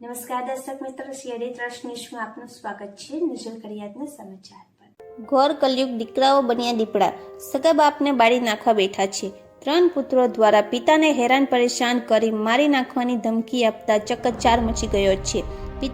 નમસ્કાર દર્શક મિત્રો સીઆરડી ટ્રસ્ટ ન્યૂઝમાં આપનું સ્વાગત છે. નજર કરિયાતના સમાચાર પર. ઘોર કલયુગ દીકરાઓ બન્યા દીપડા. સગા બાપને બાળી નાખવા બેઠા છે. ત્રણ પુત્રો દ્વારા પિતાને હેરાન પરેશાન કરી મારી નાખવાની ધમકી આપતા ચકચાર મચી ગયો છે.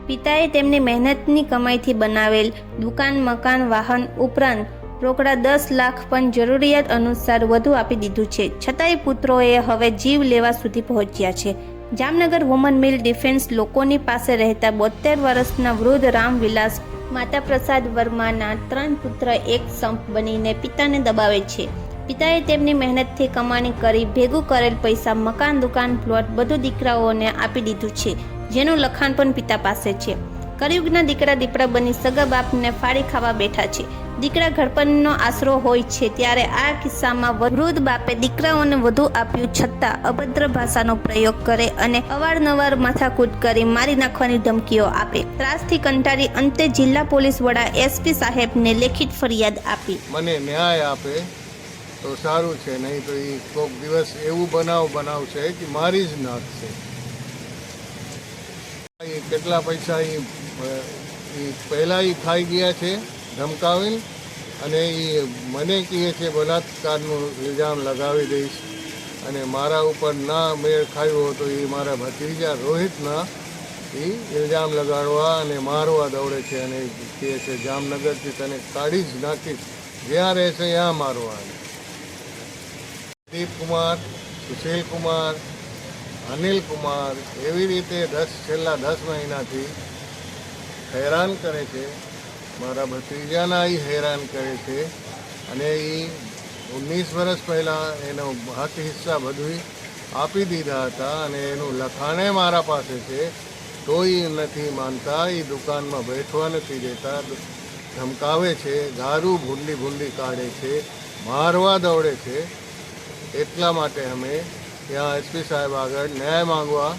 પિતાએ તેમની મહેનતની કમાઈથી બનાવેલ દુકાન, મકાન, વાહન ઉપરાંત રોકડા દસ લાખ પણ જરૂરિયાત અનુસાર વધુ આપી દીધું છે. છતાંય પુત્રોએ હવે જીવ લેવા સુધી પહોંચ્યા છે. જામનગર વુમન મિલ ડિફેન્સ લોકોની પાસે રહેતા બોતેર વર્ષના વૃદ્ધ રામવિલાસ માતા પ્રસાદ વર્માના ત્રણ પુત્ર એક સંપ બનીને પિતાને દબાવે છે. પિતાએ તેમની મહેનતથી કમાણી કરી ભેગું કરેલ પૈસા, મકાન, દુકાન, પ્લોટ બધું દીકરાઓને આપી દીધું છે, જેનું લખાણ પણ પિતા પાસે છે. કળિયુગના દીકરા દીપડા બની સગા બાપને ફાડી ખાવા બેઠા છે. દીકરા ઘડપણનો આશરો હોય છે ત્યારે આ કિસ્સામાં વૃદ્ધ બાપે દીકરાઓને વધુ આપ્યું છતાં અભદ્ર ભાષાનો પ્રયોગ કરે અને અવારનવાર માથાકૂટ કરી મારી નાખવાની ધમકીઓ આપે. ત્રાસથી કંટાળી અંતે જિલ્લા પોલીસ વડા એસપી સાહેબને લેખિત ફરિયાદ આપી. મને ન્યાય આપે તો સારું છે, નહીં તો એ કોઈક દિવસ એવું બનાવ બનાવશે કે મારી જ નાખશે. કેટલા પૈસા એ એ પહેલાં એ ખાઈ ગયા છે ધમકાવીને અને એ મને કહે છે, બલાત્કારનું ઇલ્ઝામ લગાવી દઈશ અને મારા ઉપર ના મેળ ખાયો તો એ મારા ભત્રીજા રોહિતના એ ઇલ્ઝામ લગાડવા અને મારવા દોડે છે. અને કહે છે, જામનગરથી તને કાઢી જ નાખીશ, જ્યાં રહેશે ત્યાં મારવા. દીપકુમાર કુમાર, સુશીલ કુમાર, અનિલ કુમાર એવી રીતે દસ, છેલ્લા દસ મહિનાથી હેરાન કરે છે. મારા ભત્રીજાના એ હેરાન કરે છે. અને એ ઓગણીસ વર્ષ પહેલાં એનો હક હિસ્સા બધું આપી દીધા હતા અને એનું લખાણે મારા પાસે છે. તોય નથી માનતા એ દુકાનમાં બેઠવા નથી દેતા. ધમકાવે છે ગારું ભૂંડી ભૂંડી કાઢે છે, મારવા દોડે છે. એટલા માટે અમે ત્યાં એસપી સાહેબ આગળ ન્યાય માંગવા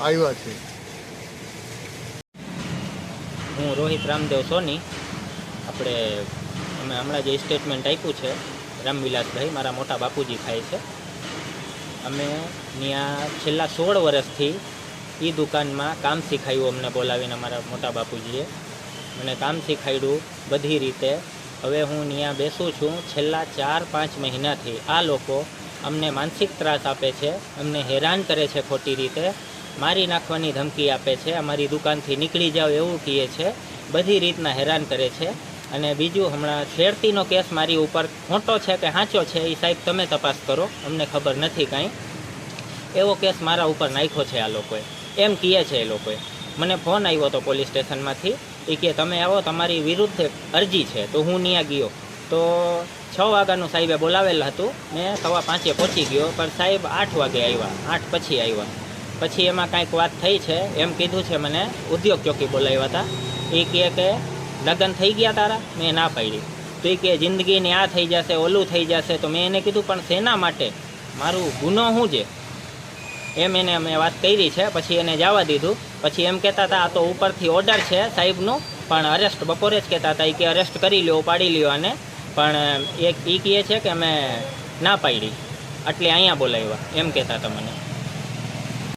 આવ્યા છે હું રોહિત રામદેવ સોની. આપણે, અમે હમણાં જે સ્ટેટમેન્ટ આપ્યું છે રામવિલાસભાઈ મારા મોટા બાપુજી થાય છે. અમે ત્યાં છેલ્લા સોળ વર્ષથી એ દુકાનમાં કામ શીખાયું અમને બોલાવીને મારા મોટા બાપુજીએ. મને કામ શીખાડ્યું બધી રીતે. હવે હું ત્યાં બેસું છું છેલ્લા ચાર પાંચ મહિનાથી. આ લોકો અમને માનસિક ત્રાસ આપે છે, અમને હેરાન કરે છે ખોટી રીતે. મારી નાખવાની ધમકી આપે છે, અમારી દુકાનથી નીકળી જાઓ એવું કહે છે, બધી રીતના હેરાન કરે છે. અને બીજું, હમણાં છેડતીનો કેસ મારી ઉપર ખોટો છે કે સાચો છે, એ સાહેબ તમે તપાસ કરો, અમને ખબર નથી કાંઈ. એવો કેસ મારા ઉપર નાખ્યો છે આ લોકોએ. એમ કહે છે એ લોકોએ. મને ફોન આવ્યો હતો પોલીસ સ્ટેશનમાંથી એ કે તમે આવો, તમારી વિરુદ્ધ અરજી છે, તો હું ત્યાં ગયો. તો છ વાગ્યાનું સાહેબે બોલાવેલ હતું, મેં સવા પાંચે પહોંચી ગયો, પણ સાહેબ આઠ વાગે આવ્યા, આઠ પછી આવ્યા. પછી એમાં કાંઈક વાત થઈ છે, એમ કીધું છે મને, ઉદ્યોગ ચોકી બોલાવ્યા હતા. એ કહે કે, લગ્ન થઈ ગયા તારા? મેં ના પાડી. તો એ કે જિંદગીની આ થઈ જશે, ઓલું થઈ જશે. તો મેં એને કીધું, પણ શેના માટે? મારું ગુનો શું છે? એમ એને મેં વાત કરી છે, પછી એને જવા દીધું. પછી એમ કહેતા હતા, આ તો ઉપરથી ઓર્ડર છે સાહેબનું, પણ અરેસ્ટ બપોરે જ કહેતા હતા. એ કે અરેસ્ટ કરી લ્યો, પાડી લ્યો અને પણ એક એ કહે છે કે, અમે ના પાડી. એટલે અહીંયા બોલાવ્યા, એમ કહેતા હતા મને.